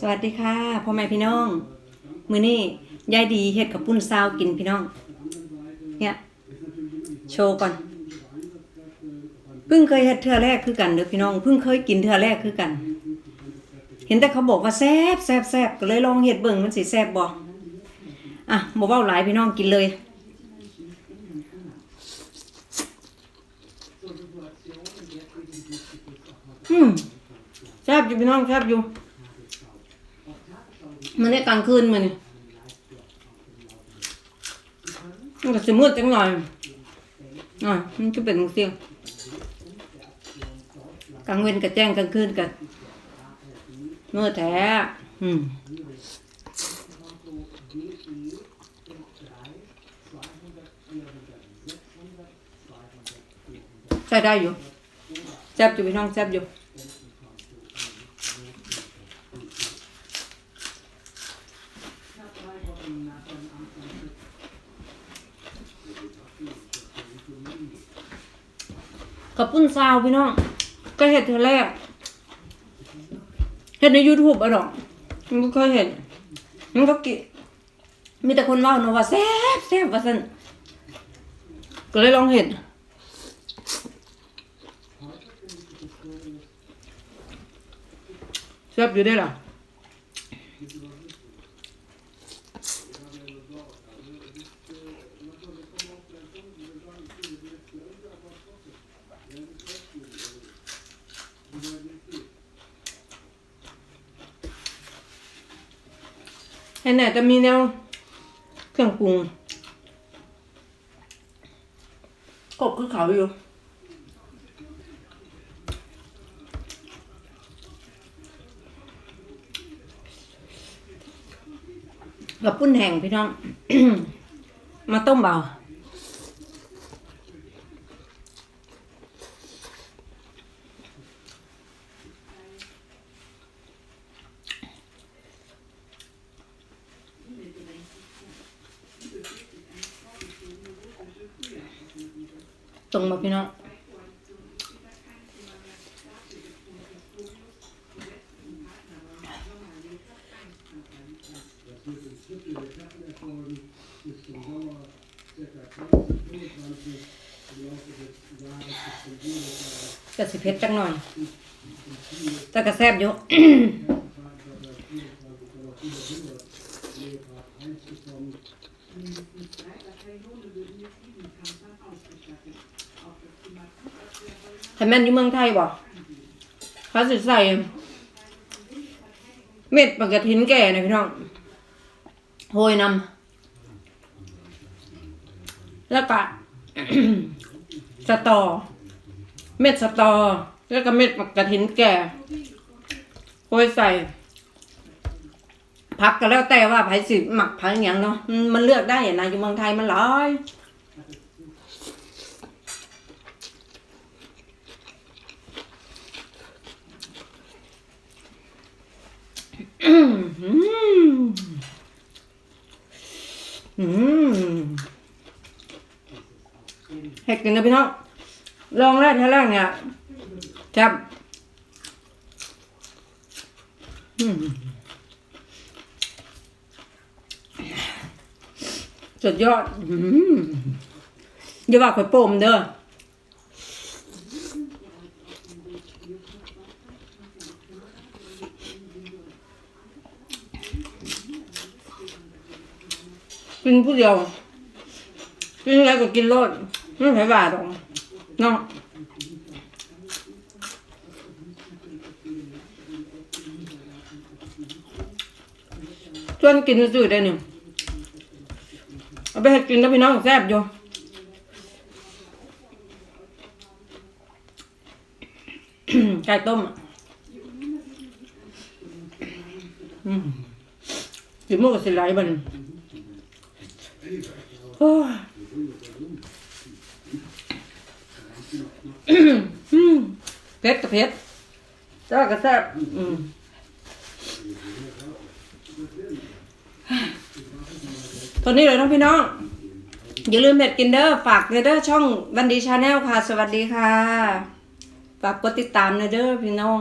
สวัสดีค่ะพ่อแม่พี่น้อง มือนี้ยายดีเฮ็ดกับปุ้นซาวกินพี่น้อง เนี่ย โชว์ก่อนเพิ่งเคยเฮ็ดเทือแรกคือกันเด้อพี่น้องเพิ่งเคยกินเทือแรกคือกัน เห็นแต่เขาบอกว่าแซ่บแซ่บแซ่บก็เลยลองเฮ็ดเบิ่งมันสิแซ่บบ่อะบ่เว้าหลายพี่น้องกินเลยอืม ซ่บอยู่พี่น้องแซ่บอยู่มันได้กลางคืนมันนี่มันก็สิมืดจังหน่อยอะมันจะเป็นเสียงกลางเว้นกับแจ้งกลางคืนกับมืดแท้อืมใช้ได้อยู่แซ่บอยู่พี่น้องแซ่บอยู่ กับปุ้นซาวพี่น้องก็เห็ดเธอแรกเห็ดใน YouTube อะดอกมันก็เคยเห็นมันก็กิมีแต่คนเล่าเนาะว่าแซ่บแซ่บว่าสันก็เลยลองเห็ดแซ่บอยู่ได้หรอ อันนไหนจะมีแนวเครื่องปรุงกบคือเขาอยู่กับปุ้นแห้งพี่น้อง มาต้มเบา ตรงมาพี่น้องก็สิเผ็ดจังหน่อย แต่ก็แซบอยู่ ถ้าแม่นอยู่เมืองไทยบ่เขาสิใส่ เม็ดปกตินแก่นะพี่น้องโหยนำแล้วก็สตอ เม็ดสตอ แล้วก็เม็ดกระถินแก่โรยใส่ พักก็แล้วแต่ว่าไผสิหมักพักอย่างเนาะมันเลือกได้นะอยู่เมืองไทยมันหลายเห็ดกินนะพี่น้อง ลองแรกทีแรกเนี่ยครับอืม สุดยอดอย่าว่าข่อยโป่มเด้อกินผู้เดียวกินอะไรก็กินโลดไม่ใช่บาทหรอกเนาะชวนกินซื่อได้เนี่ย เอาไปให้กินแล้วพี่น้องแซ่บอยู่ไก่ต้มอะอืมกินหมูกับสิไหลบันโอ้เผ็ดกับเผ็ดแซ่บกับแซ่บอืม ตอนนี้เลยน้องพี่น้อง อย่าลืมเม็ดกินเดอร์ฝากเดอร์ช่องวันดีชาแนลค่ะ สวัสดีค่ะ ฝากกดติดตามนเดอร์พี่น้อง